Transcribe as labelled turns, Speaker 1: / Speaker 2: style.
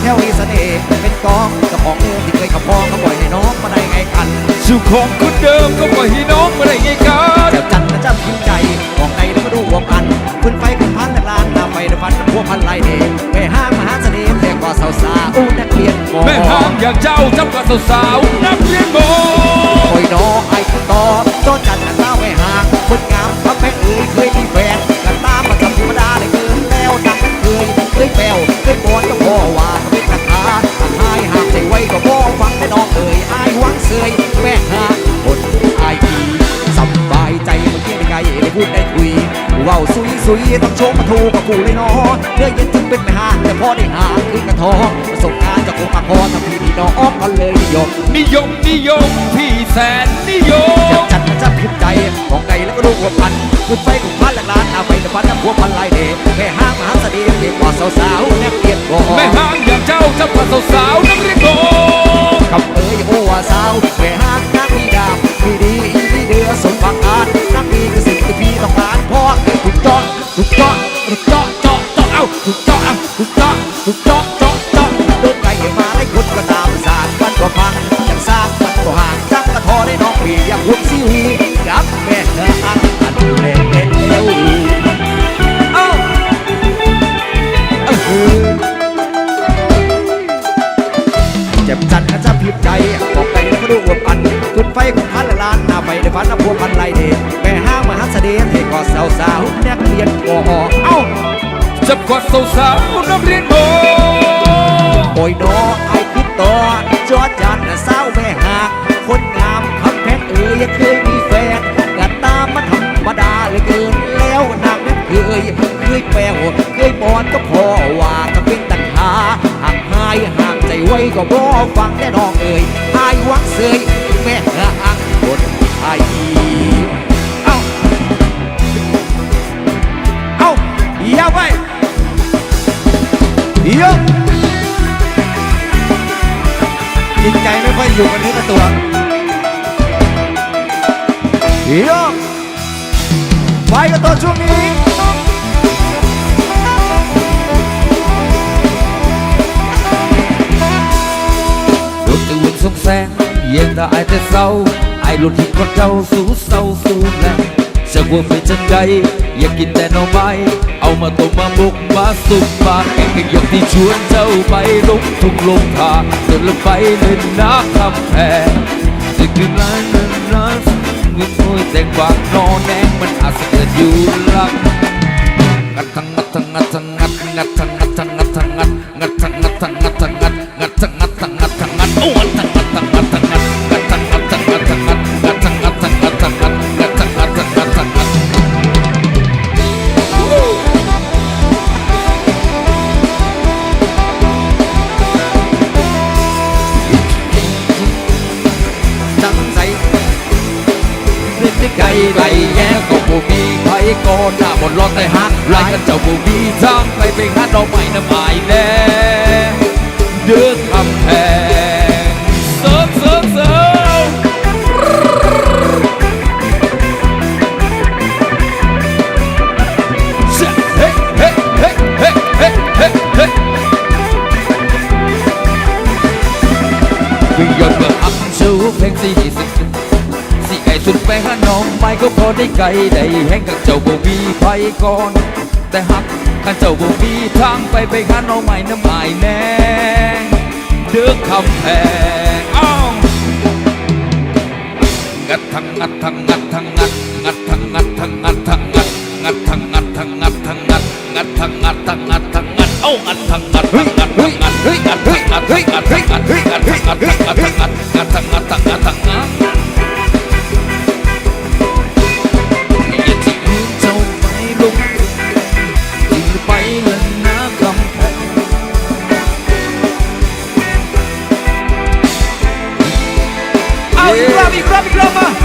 Speaker 1: แถวอีเสน่ห์เป็นกองเจ้าของเดิมที่เคยขับพองเขาบ่อยให้น้องมาได้ไงกัน
Speaker 2: สู่ของคนเดิมก็ปล่อยให้น้องมาได้ไงกัน
Speaker 1: เดี๋ยวจันทร์นะจำกินใจของในแล้วก็ดูหัวพันขึ้นไปขึ้นพันแต่ลานหน้าไปในฝันพัวพันลายเดชไปห้างมหาเสน่ห์แต่กว่าสาวสาวๆนักเรียนม
Speaker 2: แม่ห้างอย่างเจ้าจับกับสาวๆนักเรียนโม
Speaker 1: โาซุยต้องโชคมาถูกกับกูเลยเนาะเพื่อเย็นถึงเป็นไม่ห่างแต่พอได้ห่างคือกระทองประสบการณ์จากคงปากคอทำพี่พี่น้องกันเลยนิยม
Speaker 2: นิยมนิยมพี่แสนนิยม
Speaker 1: จัดจัด ถูกต้อ
Speaker 2: งถูก
Speaker 1: ต้องถูกต้อง จับกับสาวๆนักเรียน
Speaker 2: โม
Speaker 1: โอยนอไอ้คิดต่อจอจันนะสาวแม่หากคนงามคำแพงเอ๋ยเคยมีแฟนกัตามมาธรรมดาเลยเกินแล้วนางนั้นเคยเคยแปลวเคยบอนก็พอว่าก็เป็นตัณหาห่างหายห่างใจไว้ก็บ่ฟังแน่นองเอ๋ยอายวังเสยแม่หางคนไทย จิตใจไม่ค่อยอยู่กันเนื้อกับตัวเฮียไปกันต่อช่วงนี้
Speaker 2: รถตื่นสงแสงเย็นแต่ไอายแต่เศร้าไอายหลุดหินคนเจ้าสู้เศร้าสู้แรงจะว่าเป็นจังใดอยากกินแต่หน่อไม้ เอามาต้มาบุกมาสุกปาแกงกันอย่างที่ชวนเจ้าไปลงทุกลงทาเดินลงไปเล่นน้ำคำแพงจะกินร้านนั้นร้านเงินมวยแต่งวางนอนแนงมันอาจจะเกิดอยู่หลังงัดทั้งงัดทั้งงัดทั้งงัดงัดทั้ง ไกลไกลแย่ก็บ่มีไผก่อนหน้าบนรถแต่หักลายกันเจ้าบ่มีทางไปไปหาดอกไม้น้ำอายแน่เดือดคำแพงเสิร์ฟเสิร์ฟเสร์ฟเฮ้เฮ้เฮ้เฮ้เฮ้เฮ้เฮ้วิ่งยนต์เมื่ออัพชูเพลงสี่สิบ ต่สุดไปหน้องไม่ก็พอได้ไกลได้แห้งกับเจ้าบ่มีไฟก่อน แต่หักกันเจ้าบ่มีทางไปไปหาน้องใหม่น้ำอายแน่เดือคำแพงอ้าวงัดทั้งงัดทั้งงัดทั้งงัดงัดทั้งงัดทั้งงัดทั้งงัดงัดทังงัดทังงัดทังงัดงัดทังงัดทังงัดทังงัดเอ้างัดทังงัดทังงัดทั้งงัดเฮ้ยงัดทั้งงัดเฮ้ยงัดทั้งงัดเฮ้ยงัดทั้งงัดทั้งงัดทั้งงัดงัดทังงัดทังงัดทังงัด อี
Speaker 1: กร